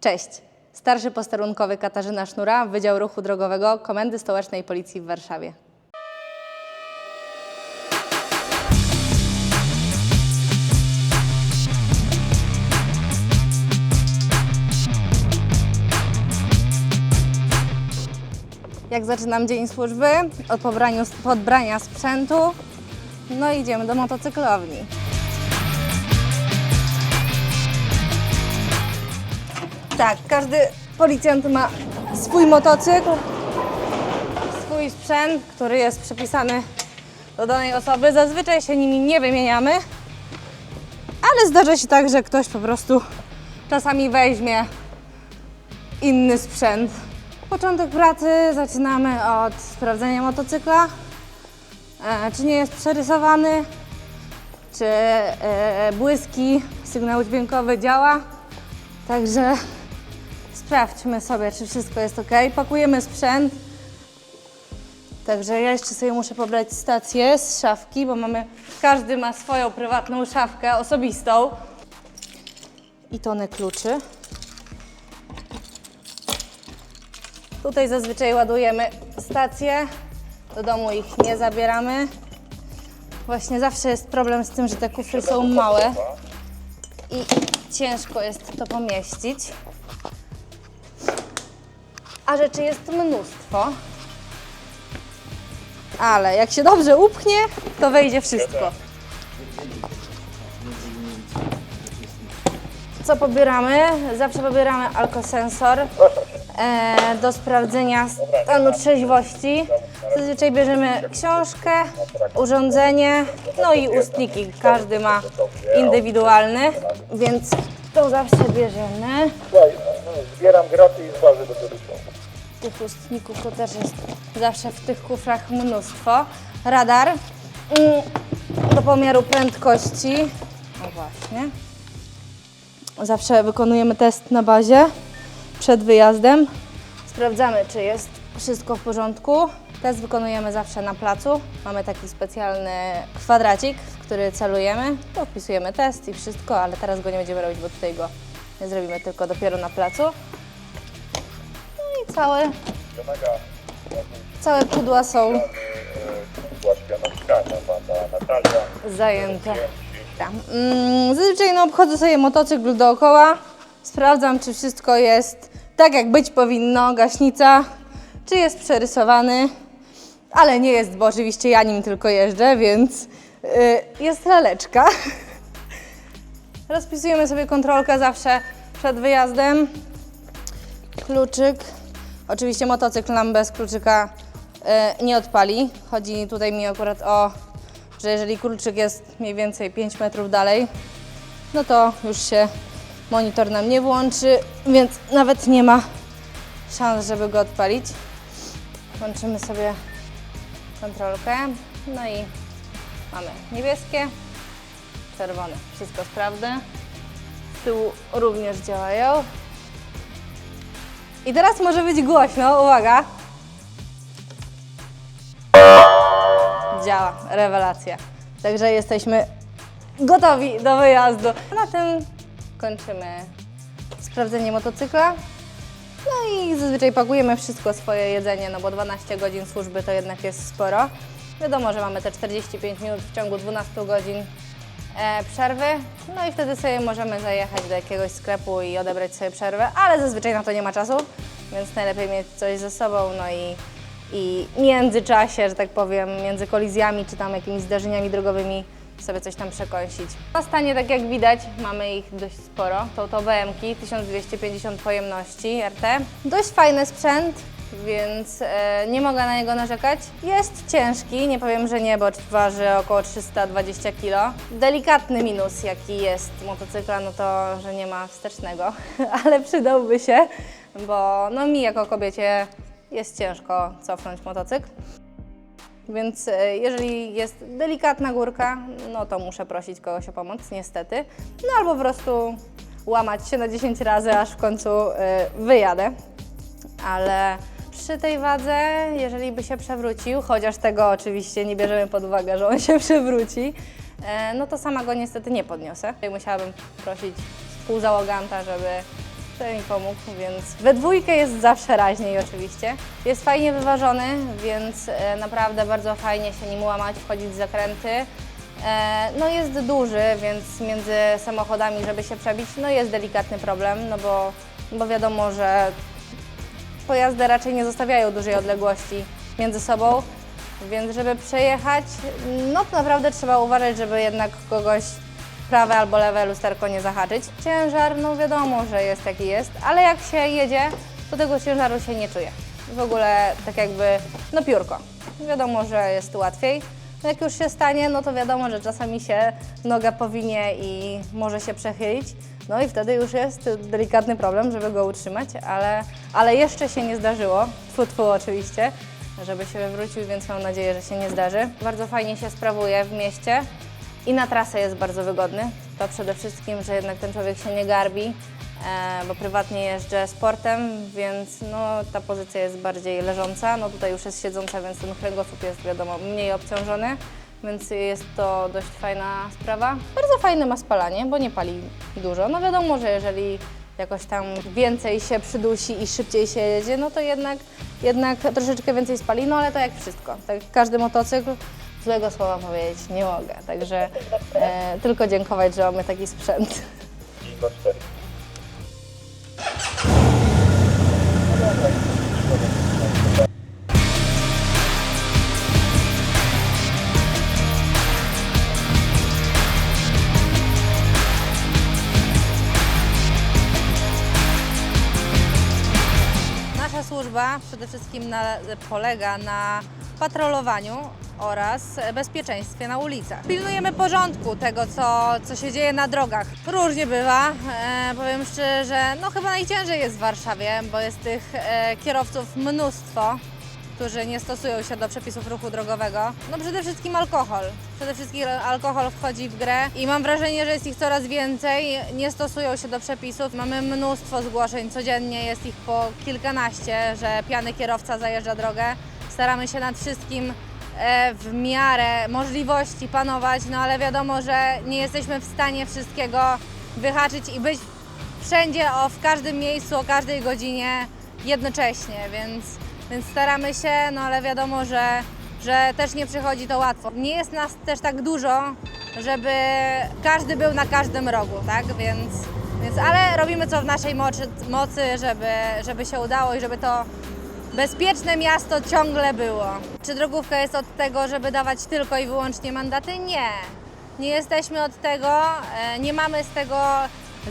Cześć. Starszy posterunkowy Katarzyna Sznura, Wydział Ruchu Drogowego Komendy Stołecznej Policji w Warszawie. Jak zaczynam dzień służby? Od pobraniu, podbrania sprzętu. No idziemy do motocyklowni. Tak, każdy policjant ma swój motocykl, swój sprzęt, który jest przypisany do danej osoby. Zazwyczaj się nimi nie wymieniamy, ale zdarza się tak, że ktoś po prostu czasami weźmie inny sprzęt. Początek pracy zaczynamy od sprawdzenia motocykla, e, czy nie jest przerysowany, czy e, błyski, sygnał dźwiękowy działa. Także sprawdźmy sobie, czy wszystko jest ok. Pakujemy sprzęt. Także ja jeszcze sobie muszę pobrać stację z szafki, bo mamy, każdy ma swoją prywatną szafkę osobistą. I tony kluczy. Tutaj zazwyczaj ładujemy stację. Do domu ich nie zabieramy. Właśnie zawsze jest problem z tym, że te kufry są małe i ciężko jest to pomieścić. A rzeczy jest mnóstwo. Ale jak się dobrze upchnie, to wejdzie wszystko. Co pobieramy? Zawsze pobieramy alkosensor e, do sprawdzenia stanu trzeźwości. Zazwyczaj bierzemy książkę, urządzenie, no i ustniki. Każdy ma indywidualny, więc to zawsze bierzemy. Słuchaj, no, zbieram graty i zważę do tego Tych ustników to też jest zawsze w tych kufrach mnóstwo. Radar mm, do pomiaru prędkości. O właśnie. Zawsze wykonujemy test na bazie przed wyjazdem. Sprawdzamy, czy jest wszystko w porządku. Test wykonujemy zawsze na placu. Mamy taki specjalny kwadracik, w który celujemy. To wpisujemy test i wszystko, ale teraz go nie będziemy robić, bo tutaj go zrobimy, tylko dopiero na placu. Całe, całe pudła są zajęte. Mm, Zazwyczaj no, obchodzę sobie motocykl dookoła, sprawdzam, czy wszystko jest tak, jak być powinno, gaśnica, czy jest przerysowany, ale nie jest, bo oczywiście ja nim tylko jeżdżę, więc y, jest laleczka. Rozpisujemy sobie kontrolkę zawsze przed wyjazdem. Kluczyk. Oczywiście motocykl nam bez kluczyka y, nie odpali. Chodzi tutaj mi akurat o, że jeżeli kluczyk jest mniej więcej 5 metrów dalej, no to już się monitor nam nie włączy, więc nawet nie ma szans, żeby go odpalić. Włączymy sobie kontrolkę, no i mamy niebieskie, czerwone, wszystko sprawdzę. Z tyłu również działają. I teraz może być głośno, uwaga. Działa, rewelacja. Także jesteśmy gotowi do wyjazdu. Na tym kończymy sprawdzenie motocykla. No i zazwyczaj pakujemy wszystko swoje jedzenie, no bo 12 godzin służby to jednak jest sporo. Wiadomo, że mamy te 45 minut w ciągu 12 godzin e, przerwy, no i wtedy sobie możemy zajechać do jakiegoś sklepu i odebrać sobie przerwę, ale zazwyczaj na to nie ma czasu, więc najlepiej mieć coś ze sobą, no i, i w międzyczasie, że tak powiem, między kolizjami czy tam jakimiś zdarzeniami drogowymi sobie coś tam przekąsić. Na stanie, tak jak widać, mamy ich dość sporo. To to BM-ki, 1250 pojemności RT. Dość fajny sprzęt, więc e, nie mogę na niego narzekać. Jest ciężki, nie powiem, że nie, bo waży około 320 kg. Delikatny minus, jaki jest motocykla, no to, że nie ma wstecznego, ale przydałby się, bo no mi jako kobiecie jest ciężko cofnąć motocykl. Więc e, jeżeli jest delikatna górka, no to muszę prosić kogoś o pomoc, niestety. No albo po prostu łamać się na 10 razy, aż w końcu e, wyjadę. Ale przy tej wadze, jeżeli by się przewrócił, chociaż tego oczywiście nie bierzemy pod uwagę, że on się przewróci, e, no to sama go niestety nie podniosę. Musiałabym prosić współzałoganta, żeby mi pomógł, więc we dwójkę jest zawsze raźniej oczywiście. Jest fajnie wyważony, więc e, naprawdę bardzo fajnie się nim łamać, wchodzić w zakręty. E, No jest duży, więc między samochodami, żeby się przebić, no jest delikatny problem, no bo, bo wiadomo, że pojazdy raczej nie zostawiają dużej odległości między sobą, więc żeby przejechać, no naprawdę trzeba uważać, żeby jednak kogoś prawe albo lewe lusterko nie zahaczyć. Ciężar, no wiadomo, że jest jaki jest, ale jak się jedzie, to tego ciężaru się nie czuje. W ogóle tak jakby, no piórko. Wiadomo, że jest łatwiej. Jak już się stanie, no to wiadomo, że czasami się noga powinie i może się przechylić. No i wtedy już jest delikatny problem, żeby go utrzymać, ale, ale jeszcze się nie zdarzyło. Tfu, tfu oczywiście, żeby się wywrócił, więc mam nadzieję, że się nie zdarzy. Bardzo fajnie się sprawuje w mieście i na trasę jest bardzo wygodny. To przede wszystkim, że jednak ten człowiek się nie garbi, e, bo prywatnie jeżdżę sportem, więc no, ta pozycja jest bardziej leżąca. No tutaj już jest siedząca, więc ten kręgosłup jest wiadomo mniej obciążony, więc jest to dość fajna sprawa. Bardzo fajne ma spalanie, bo nie pali dużo. No wiadomo, że jeżeli jakoś tam więcej się przydusi i szybciej się jedzie, no to jednak, jednak troszeczkę więcej spali, no ale to jak wszystko. Tak każdy motocykl, złego słowa powiedzieć nie mogę. Także e, tylko dziękować, że mamy taki sprzęt. Bingo przede wszystkim na, polega na patrolowaniu oraz bezpieczeństwie na ulicach. Pilnujemy porządku tego, co, co się dzieje na drogach. Różnie bywa. E, powiem szczerze, no chyba najciężej jest w Warszawie, bo jest tych e, kierowców mnóstwo którzy nie stosują się do przepisów ruchu drogowego. No przede wszystkim alkohol. Przede wszystkim alkohol wchodzi w grę i mam wrażenie, że jest ich coraz więcej. Nie stosują się do przepisów. Mamy mnóstwo zgłoszeń, codziennie jest ich po kilkanaście, że pijany kierowca zajeżdża drogę. Staramy się nad wszystkim e, w miarę możliwości panować, no ale wiadomo, że nie jesteśmy w stanie wszystkiego wyhaczyć i być wszędzie, o, w każdym miejscu, o każdej godzinie jednocześnie, więc, więc staramy się, no ale wiadomo, że, że też nie przychodzi to łatwo. Nie jest nas też tak dużo, żeby każdy był na każdym rogu, tak? Więc, więc ale robimy co w naszej mocy, mocy żeby, żeby się udało i żeby to bezpieczne miasto ciągle było. Czy drogówka jest od tego, żeby dawać tylko i wyłącznie mandaty? Nie. Nie jesteśmy od tego, e, nie mamy z tego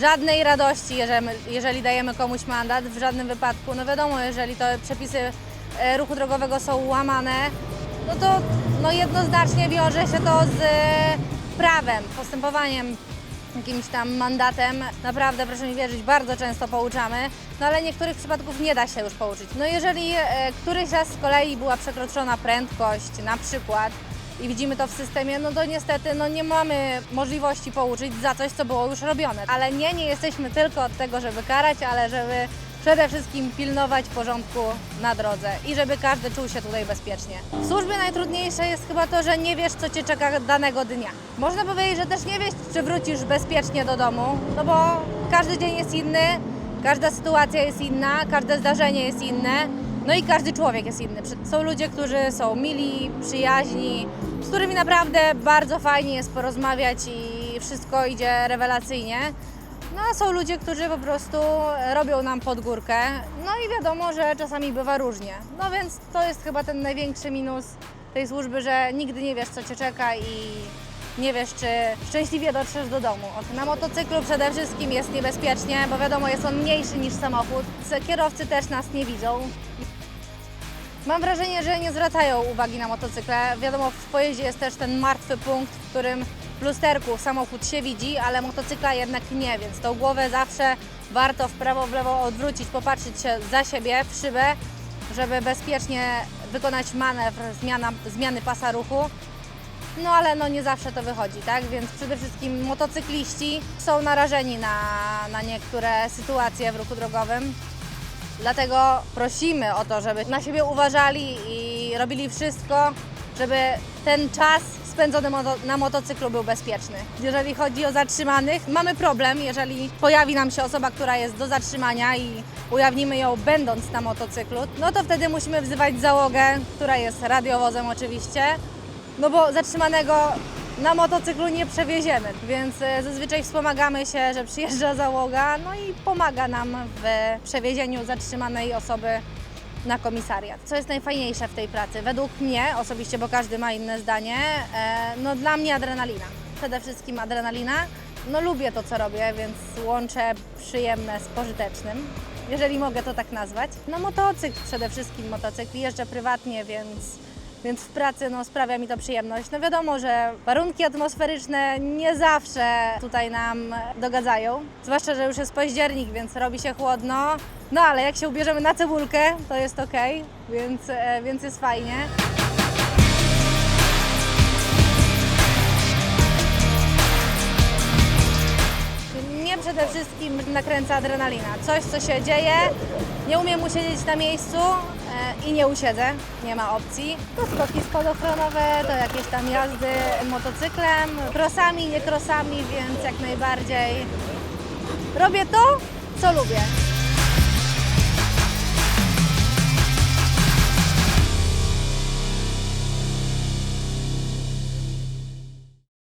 żadnej radości, jeżeli, jeżeli dajemy komuś mandat, w żadnym wypadku. No wiadomo, jeżeli to przepisy ruchu drogowego są łamane, no to no jednoznacznie wiąże się to z e, prawem, postępowaniem jakimś tam mandatem. Naprawdę, proszę mi wierzyć, bardzo często pouczamy, no ale niektórych przypadków nie da się już pouczyć. No jeżeli e, któryś raz z kolei była przekroczona prędkość, na przykład, i widzimy to w systemie, no to niestety no nie mamy możliwości pouczyć za coś, co było już robione. Ale nie, nie jesteśmy tylko od tego, żeby karać, ale żeby przede wszystkim pilnować porządku na drodze i żeby każdy czuł się tutaj bezpiecznie. W służbie najtrudniejsze jest chyba to, że nie wiesz, co Cię czeka danego dnia. Można powiedzieć, że też nie wiesz, czy wrócisz bezpiecznie do domu, no bo każdy dzień jest inny, każda sytuacja jest inna, każde zdarzenie jest inne. No i każdy człowiek jest inny. Są ludzie, którzy są mili, przyjaźni, z którymi naprawdę bardzo fajnie jest porozmawiać i wszystko idzie rewelacyjnie. No a są ludzie, którzy po prostu robią nam pod górkę. No i wiadomo, że czasami bywa różnie. No więc to jest chyba ten największy minus tej służby, że nigdy nie wiesz, co cię czeka i nie wiesz, czy szczęśliwie dotrzesz do domu. Na motocyklu przede wszystkim jest niebezpiecznie, bo wiadomo, jest on mniejszy niż samochód. Kierowcy też nas nie widzą. Mam wrażenie, że nie zwracają uwagi na motocykle. Wiadomo, w pojeździe jest też ten martwy punkt, w którym w lusterku samochód się widzi, ale motocykla jednak nie, więc tą głowę zawsze warto w prawo, w lewo odwrócić, popatrzeć się za siebie w szybę, żeby bezpiecznie wykonać manewr zmiana, zmiany pasa ruchu. No ale no nie zawsze to wychodzi, tak? Więc przede wszystkim motocykliści są narażeni na, na niektóre sytuacje w ruchu drogowym. Dlatego prosimy o to, żeby na siebie uważali i robili wszystko, żeby ten czas spędzony na motocyklu był bezpieczny. Jeżeli chodzi o zatrzymanych, mamy problem, jeżeli pojawi nam się osoba, która jest do zatrzymania i ujawnimy ją będąc na motocyklu, no to wtedy musimy wzywać załogę, która jest radiowozem oczywiście, no bo zatrzymanego na motocyklu nie przewieziemy, więc e, zazwyczaj wspomagamy się, że przyjeżdża załoga, no i pomaga nam w przewiezieniu zatrzymanej osoby na komisariat. Co jest najfajniejsze w tej pracy? Według mnie, osobiście, bo każdy ma inne zdanie, e, no dla mnie adrenalina. Przede wszystkim adrenalina. No lubię to, co robię, więc łączę przyjemne z pożytecznym, jeżeli mogę to tak nazwać. No motocykl przede wszystkim, motocykl. Jeżdżę prywatnie, więc więc w pracy no, sprawia mi to przyjemność. No wiadomo, że warunki atmosferyczne nie zawsze tutaj nam dogadzają, zwłaszcza, że już jest październik, więc robi się chłodno. No ale jak się ubierzemy na cebulkę, to jest ok, więc, e, więc jest fajnie. Mnie przede wszystkim nakręca adrenalina. Coś, co się dzieje, nie umiem usiedzieć na miejscu i nie usiedzę, nie ma opcji. To skoki spadochronowe, to jakieś tam jazdy motocyklem, krosami, nie krosami, więc jak najbardziej robię to, co lubię.